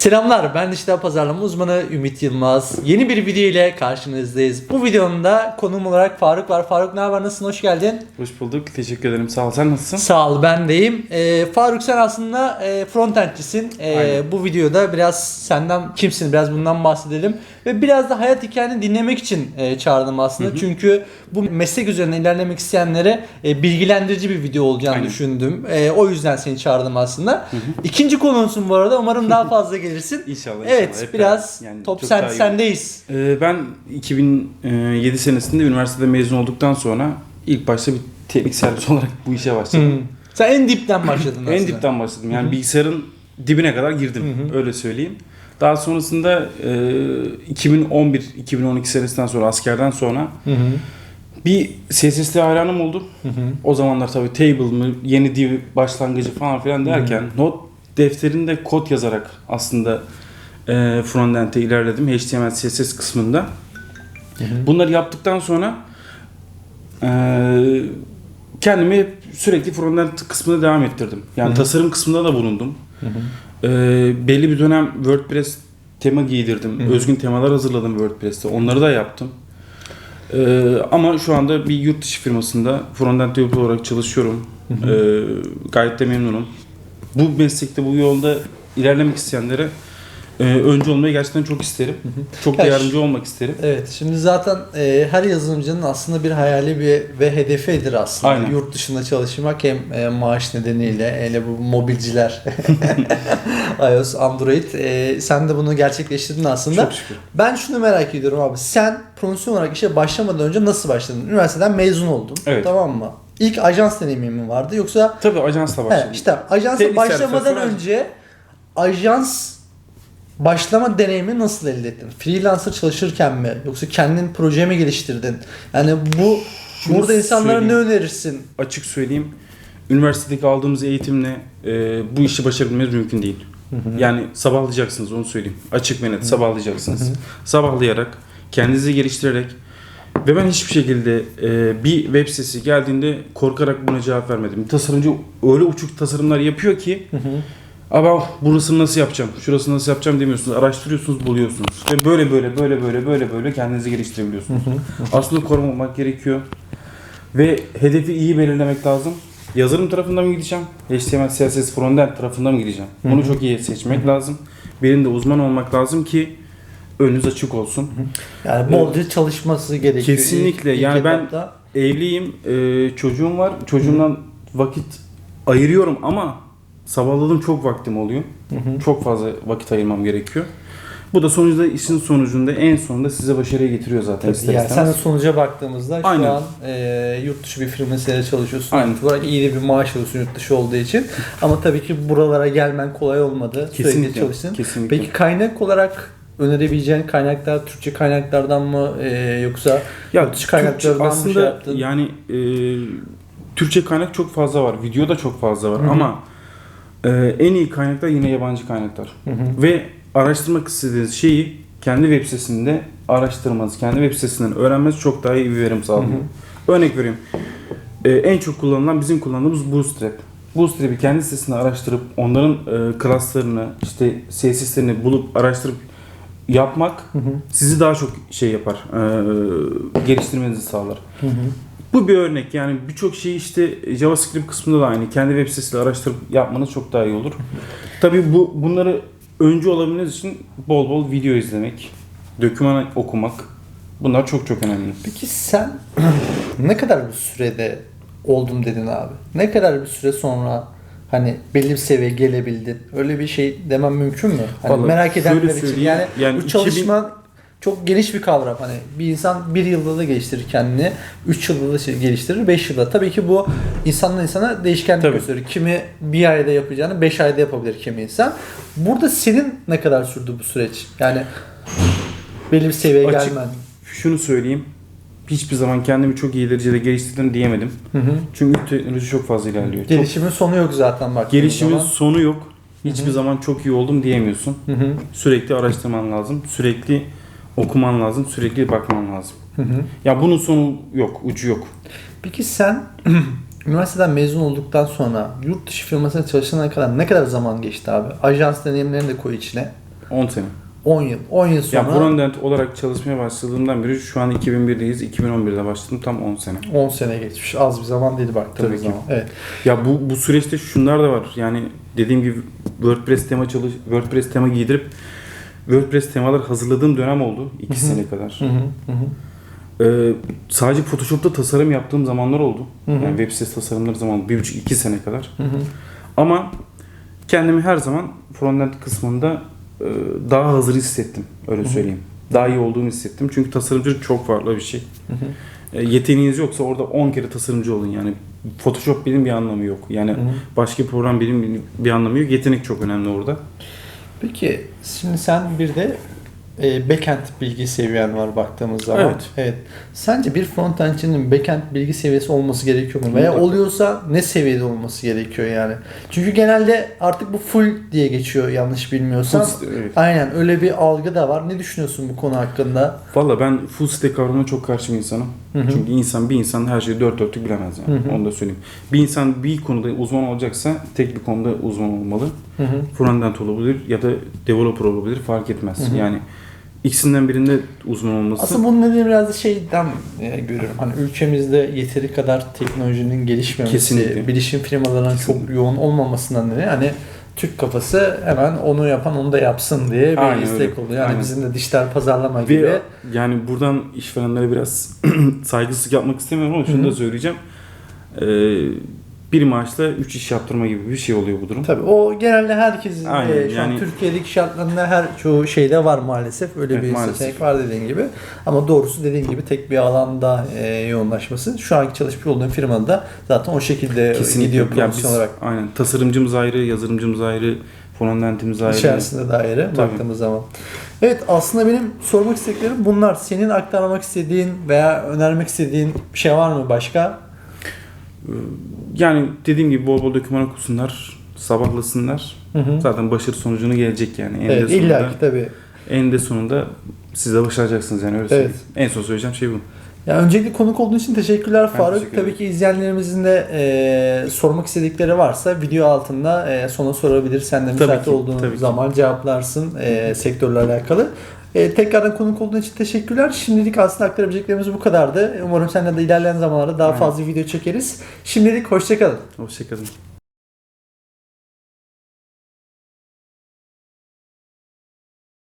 Selamlar ben dijital pazarlama uzmanı Ümit Yılmaz. Yeni bir video ile karşınızdayız. Bu videonun da konuğum olarak Faruk var. Faruk ne haber nasılsın hoş geldin. Hoş bulduk. Teşekkür ederim. Sağ ol. Sen nasılsın? Sağ ol ben deyim. Ee, Faruk sen aslında e, frontendcisin. Ee, Aynen. bu videoda biraz senden kimsin biraz bundan bahsedelim. Ve biraz da hayat hikayeni dinlemek için e, çağırdım aslında. Çünkü bu meslek üzerine ilerlemek isteyenlere e, bilgilendirici bir video olacağını Aynen. düşündüm. E, o yüzden seni çağırdım aslında. İkinci konuğumsun bu arada. Umarım daha fazla gelirsin. İnşallah. Evet inşallah. Hep biraz. Yani top sen, sendeyiz. Ee, ben 2007 senesinde üniversitede mezun olduktan sonra ilk başta bir teknik servis olarak bu işe başladım. Sen en dipten başladın aslında. En dipten başladım. Yani bilgisayarın dibine kadar girdim. Öyle söyleyeyim. Daha sonrasında e, 2011-2012 senesinden sonra askerden sonra Hı hı. bir CSS'li hayranım oldu. Hı hı. O zamanlar tabii table mı, yeni div başlangıcı falan filan derken not defterinde kod yazarak aslında e, frontend'e ilerledim HTML CSS kısmında. Bunları yaptıktan sonra e, kendimi sürekli frontend kısmına devam ettirdim. Yani tasarım kısmında da bulundum. E, belli bir dönem WordPress tema giydirdim. Özgün temalar hazırladım WordPress'te. Onları da yaptım. Ee, ama şu anda bir yurt dışı firmasında frontend developer olarak çalışıyorum. Ee, gayet de memnunum. Bu meslekte, bu yolda ilerlemek isteyenlere e, öncü olmayı gerçekten çok isterim. Çok da Ya yardımcı olmak isterim. Evet şimdi zaten e, her yazılımcının aslında bir hayali bir ve hedefidir aslında. Aynen. Yurt dışında çalışmak hem e, maaş nedeniyle hele bu mobilciler iOS, Android e, sen de bunu gerçekleştirdin aslında. Çok şükür. Ben şunu merak ediyorum abi. Sen profesyonel olarak işe başlamadan önce nasıl başladın? Üniversiteden mezun oldun. Evet. Tamam mı? İlk ajans deneyimin mi vardı yoksa Tabii ajansla başladım. He, işte ajansa Teknik başlamadan önce ajans başlama deneyimi nasıl elde ettin? Freelancer çalışırken mi yoksa kendin proje mi geliştirdin? Yani bu Şunu burada insanlara ne önerirsin? Açık söyleyeyim. Üniversitedeki aldığımız eğitimle e, bu işi başarabilmemiz mümkün değil. Yani sabahlayacaksınız onu söyleyeyim. Açık ve net sabahlayacaksınız. Sabahlayarak, kendinizi geliştirerek ve ben hiçbir şekilde e, bir web sitesi geldiğinde korkarak buna cevap vermedim. Tasarımcı öyle uçuk tasarımlar yapıyor ki ama burasını nasıl yapacağım, şurasını nasıl yapacağım demiyorsunuz. Araştırıyorsunuz, buluyorsunuz. Ve böyle böyle böyle böyle böyle böyle kendinizi geliştirebiliyorsunuz. Aslında korunmamak gerekiyor. Ve hedefi iyi belirlemek lazım. Yazılım tarafından mı gideceğim? HTML, CSS, frontend tarafından mı gideceğim? Bunu çok iyi seçmek lazım. Birinde uzman olmak lazım ki önünüz açık olsun. Yani bolca çalışması gerekiyor. Kesinlikle. İlk- ilk Yani ben- etapta. Evliyim, e, çocuğum var. Çocuğumdan vakit ayırıyorum ama sabahladığım çok vaktim oluyor. Çok fazla vakit ayırmam gerekiyor. Bu da sonuçta işin sonucunda en sonunda size başarıya getiriyor zaten ister yani sen de sonuca baktığımızda şu Aynen. an e, yurt dışı bir firmasıyla çalışıyorsun. Aynen. Olarak iyi de bir maaş alıyorsun yurt dışı olduğu için. Ama tabii ki buralara gelmen kolay olmadı. Sürekli Kesinlikle. çalıştın. Kesinlikle. Peki kaynak olarak önerebileceğin kaynaklar Türkçe kaynaklardan mı e, yoksa Ya yurt dışı kaynaklardan mı aslında şey yaptın? yani e, Türkçe kaynak çok fazla var. Video da çok fazla var Hı hı. ama e, en iyi kaynaklar yine yabancı kaynaklar. Hı hı. Ve araştırmak istediğiniz şeyi kendi web sitesinde araştırmanız, kendi web sitesinden öğrenmeniz çok daha iyi bir verim sağlıyor. Örnek vereyim. E, en çok kullanılan bizim kullandığımız Bootstrap. Bootstrap'i kendi sitesinde araştırıp onların e, class'larını, işte CSS'lerini bulup araştırıp yapmak sizi daha çok şey yapar, e, geliştirmenizi sağlar. Hı hı. Bu bir örnek yani birçok şeyi işte JavaScript kısmında da aynı. Kendi web sitesiyle araştırıp yapmanız çok daha iyi olur. Tabii bu bunları öncü olabilmeniz için bol bol video izlemek, doküman okumak bunlar çok çok önemli. Peki sen ne kadar bir sürede oldum dedin abi? Ne kadar bir süre sonra hani belli bir seviyeye gelebildin? Öyle bir şey demem mümkün mü? Hani Vallahi merak edenler için. Yani, yani bu 2000 çalışma çok geniş bir kavram. Hani bir insan bir yılda da geliştirir kendini, üç yılda da şey geliştirir, beş yılda. Tabii ki bu insandan insana değişkenlik Tabii. gösterir. Kimi bir ayda yapacağını beş ayda yapabilir kimi insan. Burada senin ne kadar sürdü bu süreç? Yani belli bir seviyeye Açık- gelmen. Şunu söyleyeyim. Hiçbir zaman kendimi çok iyi derecede geliştirdim diyemedim. Hı hı. Çünkü teknoloji çok fazla ilerliyor. Çok, Gelişimin sonu yok zaten baktığımız gelişimin zaman. sonu yok. Hiçbir zaman çok iyi oldum diyemiyorsun. Hı hı. Sürekli araştırman lazım. Sürekli okuman lazım. Sürekli bakman lazım. Hı hı. Ya bunun sonu yok, ucu yok. Peki sen üniversiteden mezun olduktan sonra yurt dışı firmasına çalışana kadar ne kadar zaman geçti abi? Ajans deneyimlerini de koy içine. 10 sene. 10 yıl. 10 yıl sonra Ya frontend olarak çalışmaya başladığımdan beri şu an 2001'deyiz. 2011'de başladım. Tam 10 sene. 10 sene geçmiş. Az bir zaman değil baktığımız Tabii ki. zaman. Evet. Ya bu bu süreçte şunlar da var. Yani dediğim gibi WordPress tema çalış WordPress tema giydirip WordPress temalar hazırladığım dönem oldu. 2 Hı hı. sene kadar. Hı hı. Ee, sadece Photoshop'ta tasarım yaptığım zamanlar oldu. Hı hı. Yani web sitesi tasarımları zaman 1,5-2 sene kadar. Hı hı. Ama kendimi her zaman frontend kısmında daha hazır hissettim. Öyle Hı hı. söyleyeyim. Daha iyi olduğumu hissettim. Çünkü tasarımcılık çok farklı bir şey. Hı hı. E, yeteneğiniz yoksa orada 10 kere tasarımcı olun. Yani Photoshop benim bir anlamı yok. Yani Hı hı. başka bir program benim bir anlamı yok. Yetenek çok önemli orada. Peki şimdi sen bir de e, backend bilgi seviyen var baktığımız zaman. Evet. Sence bir frontendçinin backend bilgi seviyesi olması gerekiyor mu? Veya oluyorsa ne seviyede olması gerekiyor yani? Çünkü genelde artık bu full diye geçiyor yanlış bilmiyorsam. Full evet. Aynen öyle bir algı da var. Ne düşünüyorsun bu konu hakkında? Valla ben full stack kavramına çok karşı bir insanım. Hı hı. Çünkü insan bir insan her şeyi dört dörtlük bilemez yani. Hı hı. Onu da söyleyeyim. Bir insan bir konuda uzman olacaksa tek bir konuda uzman olmalı. Hı hı. Frontend olabilir ya da developer olabilir fark etmez. Hı hı. Yani ikisinden birinde uzman olması Aslında bunun nedeni biraz da şeyden e, görüyorum. Hani ülkemizde yeteri kadar teknolojinin gelişmemesi, Kesinlikle. bilişim firmalarının Kesinlikle. çok yoğun olmamasından dolayı hani Türk kafası hemen onu yapan onu da yapsın diye bir Aynen istek öyle. oluyor. Yani Aynen. bizim de dijital pazarlama gibi. Ve yani buradan işverenlere biraz saygısızlık yapmak istemiyorum ama şunu Hı hı. da söyleyeceğim. Ee, bir maaşla 3 iş yaptırma gibi bir şey oluyor bu durum. Tabii o genelde herkesin Aynen, e, şu an yani- Türkiye'deki şartlarında her çoğu şeyde var maalesef. Öyle Evet, bir maalesef. seçenek var dediğin gibi. Ama doğrusu dediğin gibi tek bir alanda e, yoğunlaşması. Şu anki çalışmış olduğum firmada da zaten o şekilde gidiyor Ya profesyonel olarak. Aynen. Tasarımcımız ayrı, yazılımcımız ayrı, frontend'imiz ayrı. içerisinde daire Tabii. baktığımız zaman. Evet aslında benim sormak istediklerim bunlar. Senin aktarmak istediğin veya önermek istediğin bir şey var mı başka? Yani dediğim gibi bol bol doküman okusunlar, sabahlasınlar. Hı hı. Zaten başarı sonucunu gelecek yani. En Evet illa ki tabii. en de sonunda siz de başaracaksınız yani öyle söyleyeyim. En son söyleyeceğim şey bu. Ya öncelikle konuk olduğun için teşekkürler Faruk. teşekkür ederim. Tabii ki izleyenlerimizin de e, sormak istedikleri varsa video altında e, sona sorabilir. Sen de müsait ki, olduğun tabii ki. zaman cevaplarsın e, sektörle alakalı. E, tekrardan konuk olduğun için teşekkürler. Şimdilik aslında aktarabileceklerimiz bu kadardı. Umarım seninle de ilerleyen zamanlarda daha Aynen. fazla video çekeriz. Şimdilik hoşçakalın. Hoşçakalın.